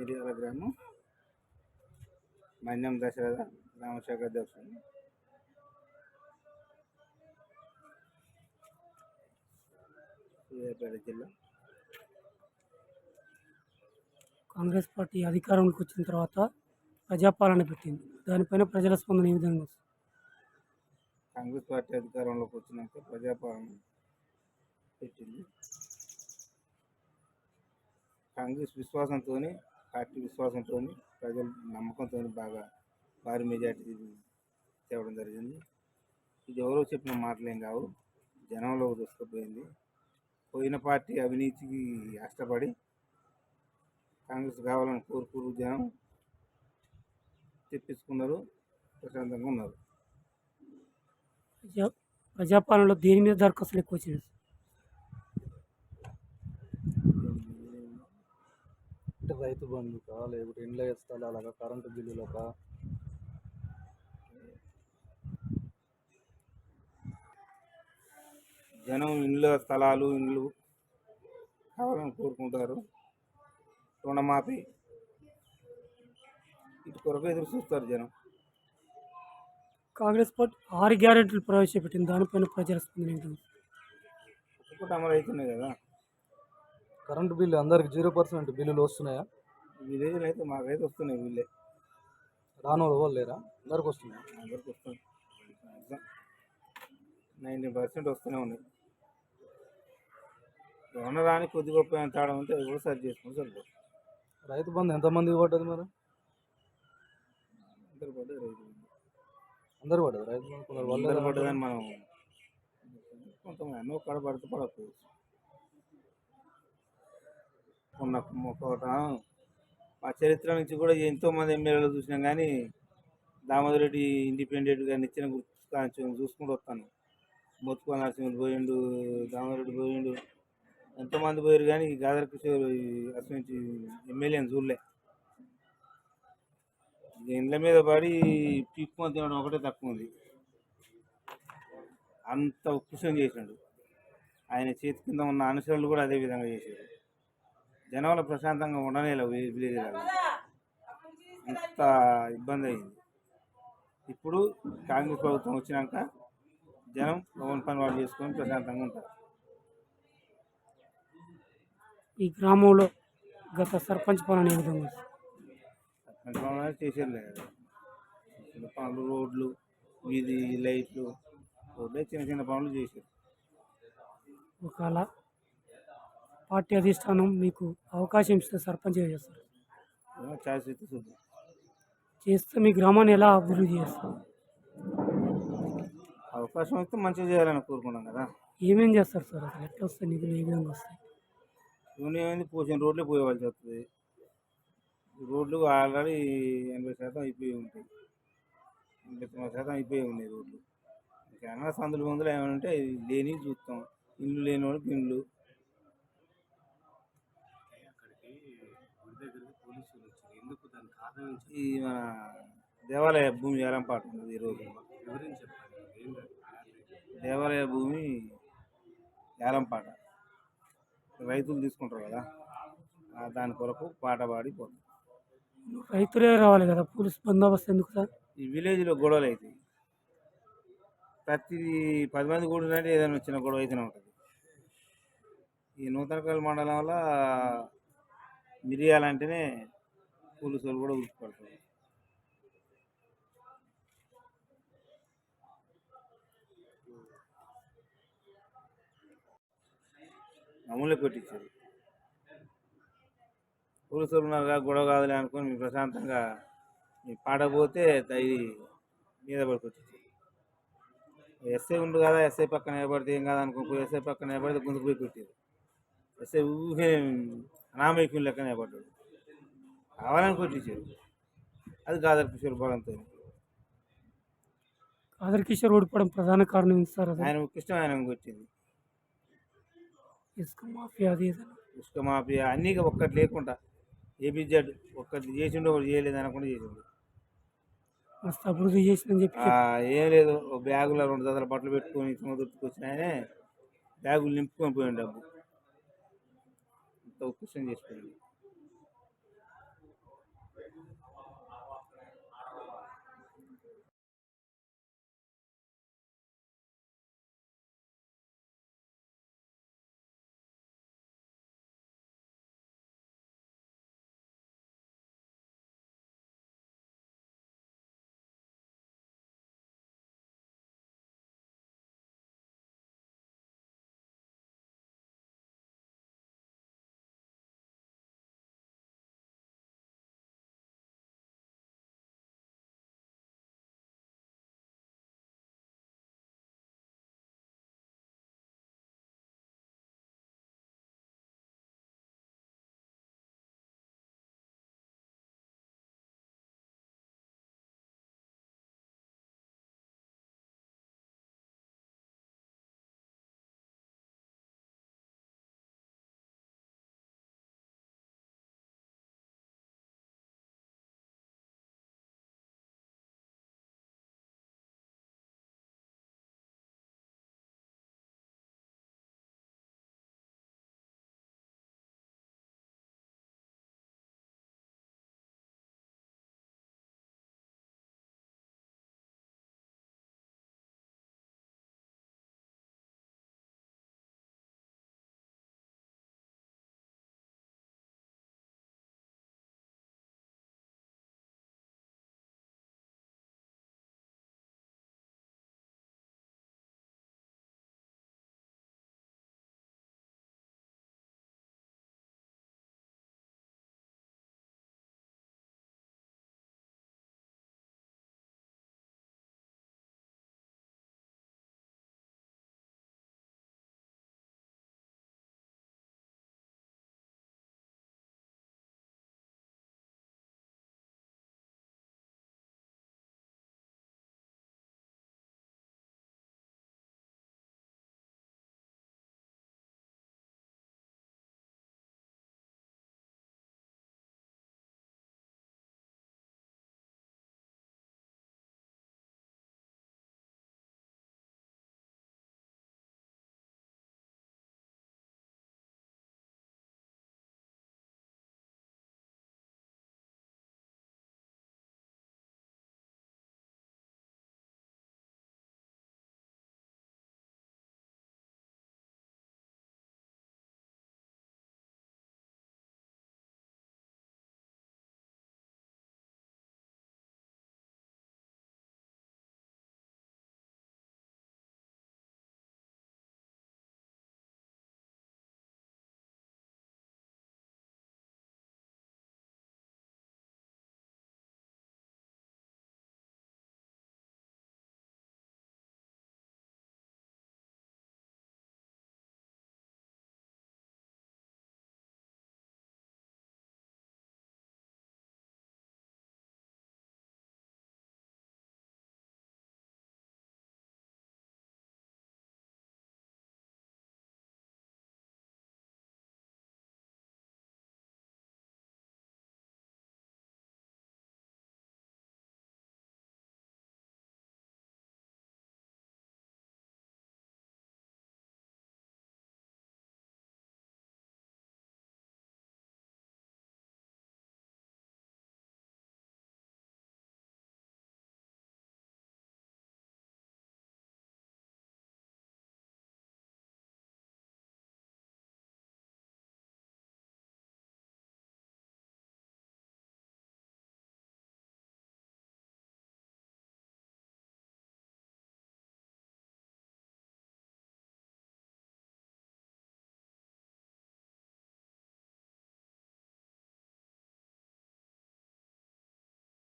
మిరియాల గ్రామం. మన్యం దశరథ గ్రామశాఖ అధ్యక్షుడు సూర్యాపేట జిల్లా. కాంగ్రెస్ పార్టీ అధికారంలోకి వచ్చిన తర్వాత ప్రజాపాలన పెట్టింది. దానిపైన ప్రజల స్పందన ఏ విధంగా కాంగ్రెస్ పార్టీ అధికారంలోకి వచ్చినాక ప్రజాపాలన పెట్టింది. కాంగ్రెస్ విశ్వాసంతో పార్టీ విశ్వాసంతో ప్రజల నమ్మకంతో బాగా భారీ మెజార్టీ తేవడం జరిగింది. ఇది ఎవరో చెప్పిన మాటలేం కావు. జనంలో దూసుకుపోయింది. పోయిన పార్టీ అవినీతికి కష్టపడి కాంగ్రెస్ కావాలని కోరుకురు జనం తెప్పించుకున్నారు. ప్రశాంతంగా ఉన్నారు. ప్రజా ప్రజాపాలనలో దేని మీద దరఖాస్తులు ఎక్కువ వచ్చినాయి అంటే రైతు బంధుకా లేకపోతే ఇండ్ల స్థలాలకా కరెంటు బిల్లులకా? జనం ఇండ్ల స్థలాలు ఇండ్లు కావాలని కోరుకుంటారు. రుణమాఫీ. ఇటు కొరకు ఎదురు చూస్తారు జనం. కాంగ్రెస్ పార్టీ ఆరు గ్యారెంటీలు ప్రవేశపెట్టింది. దానిపైన ప్రజల స్పందన? ఒక్కటి అమలు అవుతున్నాయి కదా. కరెంటు బిల్లు అందరికి జీరో పర్సెంట్ బిల్లులు వస్తున్నాయా? విలేజ్లో అయితే మాకైతే వస్తున్నాయి వీళ్ళే రాని వాళ్ళు ఎవరు లేరా? అందరికి వస్తున్నాయా? అందరికి వస్తుంది నైంటీ పర్సెంట్ వస్తూనే ఉన్నాయి. రాని కొద్ది గొప్ప తేడా ఉంటే అది కూడా సరి చేసుకుని సరిపోతుంది రైతు బంధు ఎంతమందికి పడ్డది మరి? అందరు పడ్డ రైతు అందరు పడ్డది రైతు బంధు? కొందరు? పడ్డదని మనం కొంతమంది అన్నో కడ పడితే పడకపోవచ్చు. ఉన్న ఒక మా చరిత్ర నుంచి కూడా ఎంతోమంది ఎమ్మెల్యేలు చూసినాం కానీ దామోదర్ రెడ్డి ఇండిపెండెంట్ గారిని ఇచ్చిన గుర్తు చూసుకుంటూ వస్తాను. మొత్తుకో నరసింహుడు పోయిండు దామోదర్ రెడ్డి పోయిండు. ఎంతోమంది పోయారు కానీ ఈ గాదర్ కిషోర్ అసలు ఎమ్మెల్యేని చూడలే. ఇండ్ల మీద పడి పీక్కొని తినడం ఒకటే తక్కువ ఉంది. అంత ఉక్కుసం చేసినాడు ఆయన చేతి కింద ఉన్న అనుసరులు కూడా అదే విధంగా చేశారు జనంలో ప్రశాంతంగా ఉండనేలా విలేజ్ అంత ఇబ్బంది అయింది ఇప్పుడు కాంగ్రెస్ ప్రభుత్వం వచ్చినాక జనం పవన్ పని వాళ్ళు చేసుకొని ప్రశాంతంగా ఉంటారు. ఈ గ్రామంలో గత సర్పంచ్ పాలన ఏ విధంగా? సర్పంచ్ పనులు చేసేది లేదు చిన్న పనులు రోడ్లు వీధి లైట్లు రోడ్లే చిన్న చిన్న పనులు చేశారు ఒకవేళ పార్టీ అధిష్టానం మీకు అవకాశం ఇస్తే సర్పంచ్ చేస్తారు. అయితే చేస్తే మీ గ్రామాన్ని ఎలా అభివృద్ధి చేస్తారు? అవకాశం వస్తే మంచిగా చేయాలని కోరుకున్నాం కదా. ఏమేం చేస్తారు సార్? అసలు ఎట్లా వస్తాయి నిధులు? ఏ విధంగా వస్తాయి? ఏంది పోసిన రోడ్లే పోయేవాల్సి వస్తుంది ఈ రోడ్లు ఆల్రెడీ ఎనభై శాతం అయిపోయి ఉంటాయి. ఎనభై తొమ్మిది శాతం అయిపోయి ఉన్నాయి రోడ్లు. ఇంకా సందులు మందులు ఏమైనా ఉంటే అవి లేని చూస్తాం. ఇల్లు లేని వాళ్ళకి ఇల్లు ఈ మన దేవాలయ భూమి ఏలంపాటు ఉన్నది ఈరోజు దేవాలయ భూమి ఏలంపాట రైతులు తీసుకుంటారు కదా ఆ దాని కొరకు పాట పాడి పోతాం. రైతులే రావాలి కదా పోలీస్ బందోబస్తు ఎందుకు సార్? ఈ విలేజ్లో గొడవలు అవుతాయి ప్రతి పది మంది కూడినట్టు ఏదైనా వచ్చిన గొడవ అయితేనే ఉంటుంది. ఈ నూతనకల్ మండలం వల్ల మిరియాలంటేనే పూలు సోలు కూడా ఉరికిపడతారు మామూలుగా కొట్టించారు. పోలీసు వాళ్ళు ఉన్నారు గొడవ కాదులే అనుకొని మీరు ప్రశాంతంగా మీ పాడపోతే ఇది మీద పడుకొచ్చింది ఎస్ఐ ఉండు కదా ఎస్ఐ పక్కన నిలబడితే ఏం కాదు అనుకో ఎస్ఐ పక్కన నిలబడితే గుంతుకు పోయి కొట్టారు ఎస్ఐ ఊహే అనామయకుని లెక్క నిలబడ్డాడు కావాలని కొట్టించారు అది గాదర్ కిషోర్ బలంతో. ఆదర్ కిషోర్ ఓడిపోవడం ప్రధాన కారణం సార్ ఆయన ఇష్టం ఆయన కొట్టింది ఇసుక మాఫియా అది ఇసుక మాఫియా అన్నీ ఒక్కటి లేకుండా ఏబిజెడ్ ఒక్కటి చేసిండు ఒకటి చేయలేదు అనకుండా చేసిండు. మస్తు అభివృద్ధి చేసిందని చెప్పి ఏం లేదు. బ్యాగులో రెండు జతల బట్టలు పెట్టుకొని తుట్టుకొచ్చిన ఆయనే బ్యాగులు నింపుకొని పోయాడు డబ్బు. ఇంత ఉక్కుసం చేసుకుంది